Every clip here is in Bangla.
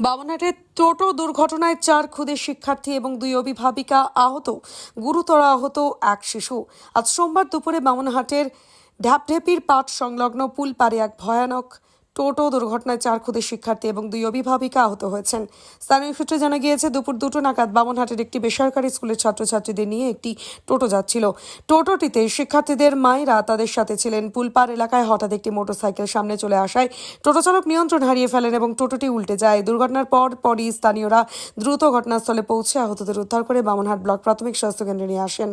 বামনহাটের টোটো দুর্ঘটনায় চার ক্ষুদে শিক্ষার্থী এবং দুই অভিভাবিকা আহত। গুরুতর আহত এক শিশু। আজ সোমবার দুপুরে বামনহাটের ঢাপঢেপির পাট সংলগ্ন পুল পারে এক ভয়ানক টোটো দুর্ঘটনায় চার ক্ষুদে শিক্ষার্থী এবং দুই অভিভাবিকা আহত হয়েছেন। স্থানীয় সূত্রে জানা গিয়েছে, দুপুর দুটো নাগাদ বামনহাটের একটি বেসরকারি স্কুলের ছাত্রছাত্রীদের নিয়ে একটি টোটো যাচ্ছিল। টোটোটিতে শিক্ষার্থীদের মায়েরা তাদের সাথে ছিলেন। পুলপার এলাকায় হঠাৎ একটি মোটরসাইকেল সামনে চলে আসায় টোটো চালক নিয়ন্ত্রণ হারিয়ে ফেলেন এবং টোটোটি উল্টে যায়। দুর্ঘটনার পর পরই স্থানীয়রা দ্রুত ঘটনাস্থলে পৌঁছে আহতদের উদ্ধার করে বামনহাট ব্লক প্রাথমিক স্বাস্থ্য কেন্দ্রে নিয়ে আসেন।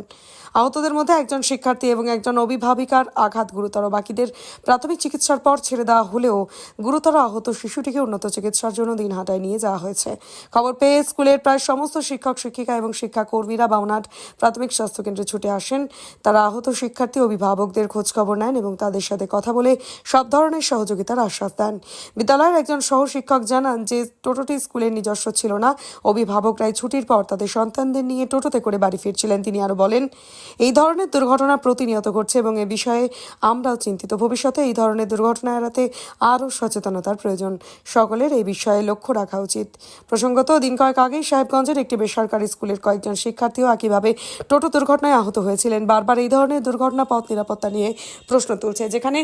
আহতদের মধ্যে একজন শিক্ষার্থী এবং একজন অভিভাবিকার আঘাত গুরুতর। বাকিদের প্রাথমিক চিকিৎসার পর ছেড়ে দেওয়া হলেও গুরুতর আহত শিশুটিকে উন্নত চিকিৎসার জন্য দিনহাটায় নিয়ে যাওয়া হয়েছে। খবর পেয়ে স্কুলের প্রায় সমস্ত শিক্ষক, শিক্ষিকা এবং শিক্ষাকর্মীরা বামনাট প্রাথমিক স্বাস্থ্য কেন্দ্রে ছুটে আসেন। তারা আহত শিক্ষার্থী, অভিভাবকদের খোঁজ খবর নেন এবং তাদের সাথে কথা বলে সব ধরনের সহযোগিতার আশ্বাস দেন। বিদ্যালয়ের একজন সহ শিক্ষক জানান যে, টোটোটি স্কুলের নিজস্ব ছিল না। অভিভাবকরাই ছুটির পর তাদের সন্তানদের নিয়ে টোটোতে করে বাড়ি ফিরছিলেন। তিনি আরও বলেন, এই ধরনের দুর্ঘটনা প্রতিনিয়ত ঘটছে এবং এ বিষয়ে আমরাও চিন্তিত। ভবিষ্যতে এই ধরনের দুর্ঘটনা এড়াতে আরও সচেতনতার প্রয়োজন। সকলের এই বিষয়ে লক্ষ্য রাখা উচিত। প্রসঙ্গত, দিন কয়েক আগেই সাহেবগঞ্জের একটি বেসরকারি স্কুলের কয়েকজন শিক্ষার্থীও একইভাবে টোটো দুর্ঘটনায় আহত হয়েছিলেন। বারবার এই ধরনের দুর্ঘটনা পথ নিরাপত্তা নিয়ে প্রশ্ন তুলছে, যেখানে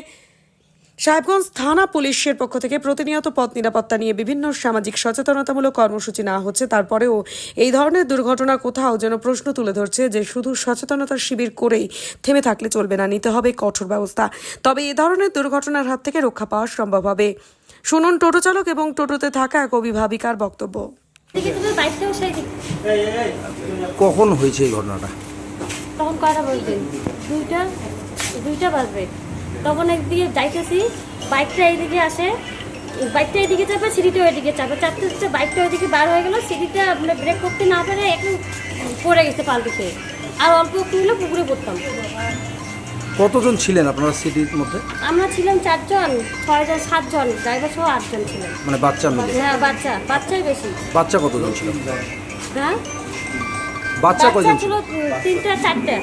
সাহেবগঞ্জ থানা পুলিশের পক্ষ থেকে প্রতিনিয়ত পথ নিরাপত্তা নিয়ে বিভিন্ন সামাজিক সচেতনতামূলক কর্মসূচি নেওয়া হচ্ছে। তারপরেও এই ধরনের দুর্ঘটনা কোথাও যেন প্রশ্ন তুলে ধরছে যে শুধু সচেতনতার শিবির করেই থেমে থাকলে চলবে না নিতে হবে কঠোর ব্যবস্থা। তবে এ ধরনের দুর্ঘটনার হাত থেকে রক্ষা পাওয়া সম্ভব হবে। শুনুন টোটো চালক এবং টোটোতে থাকা এক অভিভাবিকার বক্তব্য। কখন হয়েছে এই ঘটনাটা? তখন কয়টা বলতেন দুইটা? দুইটা বাজবে। তখন একদিকে যাইতেছি বাইকটা এইদিকে আসে বাইকটা এদিকে চাপে সিঁড়িটাও এদিকে চাপে। চাপতে চাপতে বাইকটা ওইদিকে বার হয়ে গেল সিঁড়িটা মানে ব্রেক করতে না পেরে একটু পড়ে গেছে পাল্টিতে আর অল্প একটু হলে পুকুরে পড়তাম। কতজন ছিলেন আপনারা সিটির মধ্যে? আমরা ছিলাম চারজন ছয়জন সাতজন ড্রাইভার সহ আটজন ছিলেন মানে বাচ্চা মিলে? হ্যাঁ বাচ্চা বাচ্চাই বেশি। বাচ্চা কতজন ছিল? হ্যাঁ? বাচ্চা কতজন ছিল তিনটা চারটা।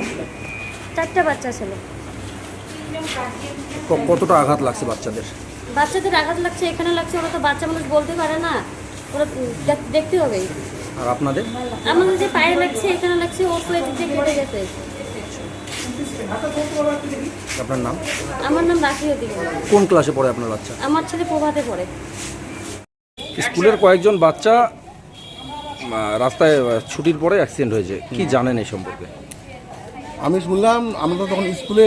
চারটা বাচ্চা ছিল। কতটা আঘাত লাগছে বাচ্চাদের? বাচ্চাদের আঘাত লাগছে এখানে লাগছে ওরা তো বাচ্চা মানুষ বলতে পারে না। ওরা দেখতে হবে। আর আপনাদের? আমাদের যে পায়ে লাগছে এখানে লাগছে ও তো এদিক দিয়ে কেটে গেছে। আপনার নাম? আমার নাম রাখি কোন ক্লাসে পড়ে আপনার বাচ্চা? আমার ছেলে প্রভাতে পড়ে। স্কুলের কয়েকজন বাচ্চা রাস্তায় ছুটির পরে অ্যাক্সিডেন্ট হয়েছে। কি জানেন এই সম্পর্কে? আমি শুনলাম আমরা তো তখন স্কুলে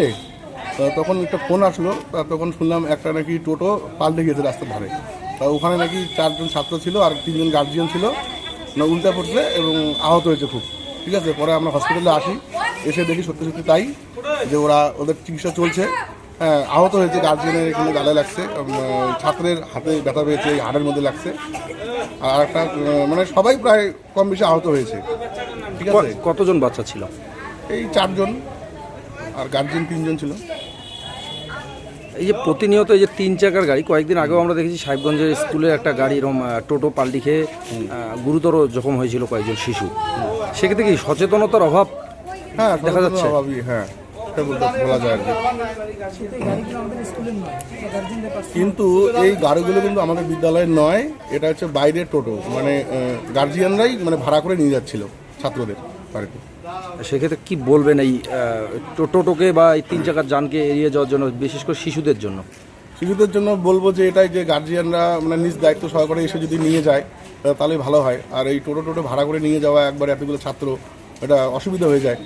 তখন একটা ফোন আসলো তা তখন শুনলাম একটা নাকি টোটো পাল্টে গিয়েছে রাস্তার ধারে। তা ওখানে নাকি চারজন ছাত্র ছিল আর তিনজন গার্জিয়ান ছিল। না উল্টা পড়ছে এবং আহত হয়েছে খুব। ঠিক আছে পরে আমরা হসপিটালে আসি এসে দেখি সত্যি সত্যি তাই যে ওরা ওদের চিকিৎসা চলছে। হ্যাঁ আহত হয়েছে গার্জিয়ানের এখানে গালে লাগছে ছাত্রের হাতে ব্যথা পেয়েছে এই হাড়ের মধ্যে লাগছে। আর একটা মানে সবাই প্রায় কম বেশি আহত হয়েছে। ঠিক আছে? কতজন বাচ্চা ছিল? এই চারজন আর গার্জিয়ান তিনজন ছিল। এই যে প্রতিনিয়ত এই যে তিন চাকার গাড়ি কয়েকদিন আগেও আমরা দেখেছি সাহেবগঞ্জের স্কুলে একটা গাড়ি এরকম আহ, টোটো পাল্টি খেয়ে গুরুতর জখম হয়েছিল কয়েকজন শিশু। সেক্ষেত্রে কি সচেতনতার অভাব হ্যাঁ দেখা যাচ্ছে? অভাবই হ্যাঁ বলা যায় কিন্তু এই গাড়িগুলো কিন্তু আমাদের বিদ্যালয়ের নয় এটা হচ্ছে বাইরের টোটো মানে গার্জিয়ানরাই মানে ভাড়া করে নিয়ে যাচ্ছিল ছাত্রদের। বাড়িতে সেক্ষেত্রে কি বলবেন এই টোটোকে বা এই তিন চাকার যানকে এড়িয়ে যাওয়ার জন্য বিশেষ করে শিশুদের জন্য? শিশুদের জন্য বলব যে এটাই যে গার্জিয়ানরা মানে নিজ দায়িত্ব সহকারে এসে যদি নিয়ে যায় তাহলে ভালো হয়। আর এই টোটো টোটো ভাড়া করে নিয়ে যাওয়া একবার এতগুলো ছাত্র এটা অসুবিধা হয়ে যায়।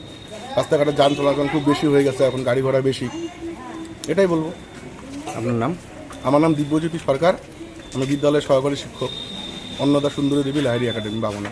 রাস্তাঘাটে যান চলাচল খুব বেশি হয়ে গেছে এখন গাড়ি ঘোড়া বেশি। এটাই বলব। আপনার নাম? আমার নাম দিব্যজ্যোতি সরকার। আমি বিদ্যালয়ের সহকারী শিক্ষক। অন্নদা সুন্দরী দেবী লাহিড়ি একাডেমি বামনা।